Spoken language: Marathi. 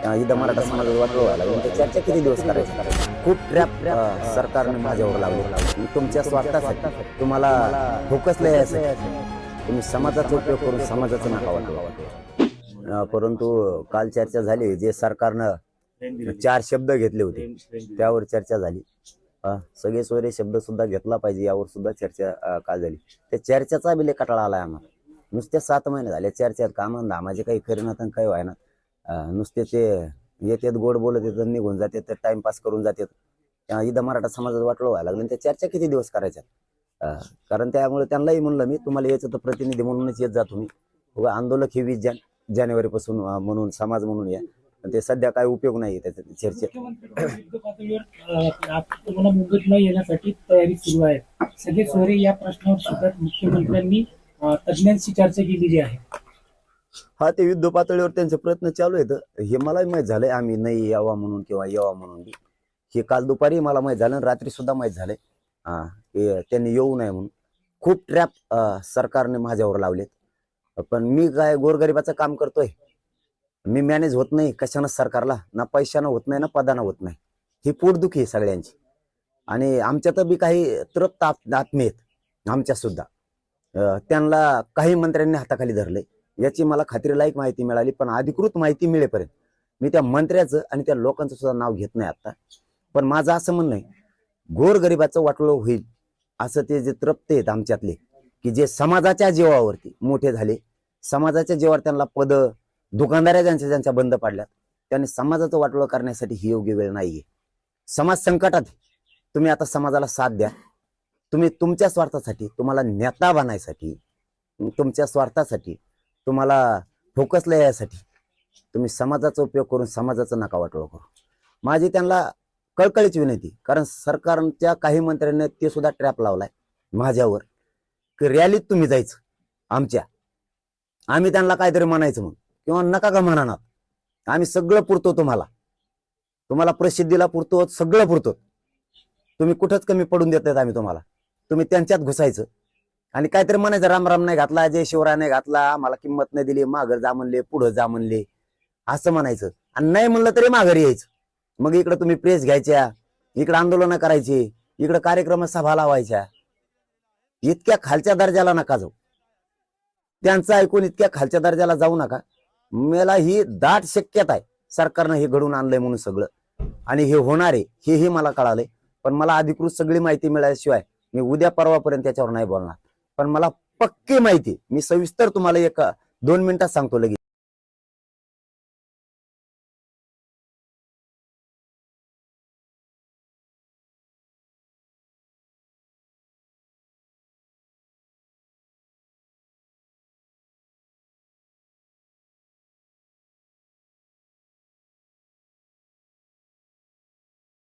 इथं मराठा समाजात वाटलं व्हायला लागलं. म्हणजे त्या चर्चा किती दिवस करायची? खूप ट्रॅप सरकारने माझ्यावर लावले. तुमच्या स्वार्थासाठी तुम्हाला फोकसला यायचं तुम्ही समाजाचा उपयोग करून समाजाचं नका वाटलं परंतु काल चर्चा झाली जे सरकारनं चार शब्द घेतले होते त्यावर चर्चा झाली. सगळे सोयरे शब्द सुद्धा घेतला पाहिजे यावर सुद्धा चर्चा काल झाली. त्या चर्चेचा बिले कटाळा आलाय आम्हाला. नुसते सात महिने झाले चर्चेत कामं धामाचे काही खरे ना काही व्हायना. नुसते ते येतात गोड बोलत येतात निघून जातात तर टाइमपास करून जातात. इथं मराठा समाजात वाटलं व्हायला लागलं त्या चर्चा किती दिवस करायच्या कारण त्यामुळे त्यांनाही म्हणलं मी तुम्हाला यायचं तर प्रतिनिधी म्हणूनच येत जा तुम्ही. उगा आंदोलक हे वीस जान जानेवारीपासून म्हणून समाज म्हणून या. ते सध्या काय उपयोग नाही त्याचा चर्चेत. मुंबईत न येण्यासाठी तयारी सुरू आहे. सगळे सोयरे या प्रश्नावर सुद्धा मुख्यमंत्र्यांनी तज्ज्ञांशी चर्चा केलेली आहे. हा ते युद्ध पातळीवर त्यांचे प्रयत्न चालू आहेत. हे मलाही माहीत झालंय. आम्ही नाही यावा म्हणून किंवा यावा म्हणून हे काल दुपारी मला माहीत झालं रात्री सुद्धा माहीत झालंय. हा त्यांनी येऊ नये म्हणून. खूप ट्रॅप सरकारने माझ्यावर लावलेत. पण मी काय गोरगरिबाचं काम करतोय? मी मॅनेज होत नाही कशानं सरकारला? ना पैशानं होत नाही ना पदानं होत नाही. ही पोटदुखी आहे सगळ्यांची. आणि आमच्यात बी काही तृप्त आत- आत्मे आहेत. आमच्या सुद्धा. त्यांना काही मंत्र्यांनी हाताखाली धरले याची मला खात्रीलायक माहिती मिळाली पण अधिकृत माहिती मिळेपर्यंत. मी त्या मंत्र्याचं आणि त्या लोकांचं सुद्धा नाव घेत नाही आता. पण माझं असं म्हणणं आहे गोरगरिबाचं वाटलं होईल असं ते जे तृप्त आहेत आमच्यातले की जे समाजाच्या जीवावरती मोठे झाले समाजाच्या जीवावर त्यांना पद दुकानदाऱ्या ज्यांच्या ज्यांच्या बंद पाडल्यात त्यांनी समाजाचं वाटोळं करण्यासाठी ही योग्य वेळ नाहीये. समाज संकटात तुम्ही आता समाजाला साथ द्या. तुम्ही तुमच्या स्वार्थासाठी तुम्हाला नेता बनायसाठी तुमच्या स्वार्थासाठी तुम्हाला फोकसला यासाठी. तुम्ही समाजाचा उपयोग करून समाजाचा नका वाटोळ करू. माझी त्यांना कळकळीची विनंती कारण सरकारच्या काही मंत्र्यांनी ते सुद्धा ट्रॅप लावलाय माझ्यावर की रॅलीत तुम्ही जायचं आमच्या. आम्ही त्यांना काहीतरी म्हणायचं म्हणून किंवा नका का म्हणणार आम्ही सगळं पुरतो तुम्हाला. तुम्हाला प्रसिद्धीला पुरतो सगळं पुरतो. तुम्ही कुठंच कमी पडून देत आम्ही तुम्हाला. तुम्ही त्यांच्यात घुसायचं. आणि काहीतरी म्हणायचं राम राम नाही घातला जय शिवराय नाही घातला आम्हाला किंमत नाही दिली माघर जा म्हणले पुढं जा म्हणले. असं म्हणायचं. आणि नाही म्हणलं तरी माघारी यायचं. मग इकडं तुम्ही प्रेस घ्यायच्या इकडं आंदोलनं करायची इकडं कार्यक्रम सभा लावायच्या. इतक्या खालच्या दर्जाला नका जाऊ. त्यांचं ऐकून इतक्या खालच्या दर्जाला जाऊ नका. मला ही दाट शक्यता आहे. सरकारनं हे घडून आणलंय म्हणून सगळं. आणि हे होणार आहे हेही मला कळालंय. पण मला अधिकृत सगळी माहिती मिळाल्याशिवाय मी उद्या परवापर्यंत त्याच्यावर नाही बोलणार. पण मला पक्की माहिती मी सविस्तर तुम्हाला एक दोन मिनिटात सांगतो लगेच.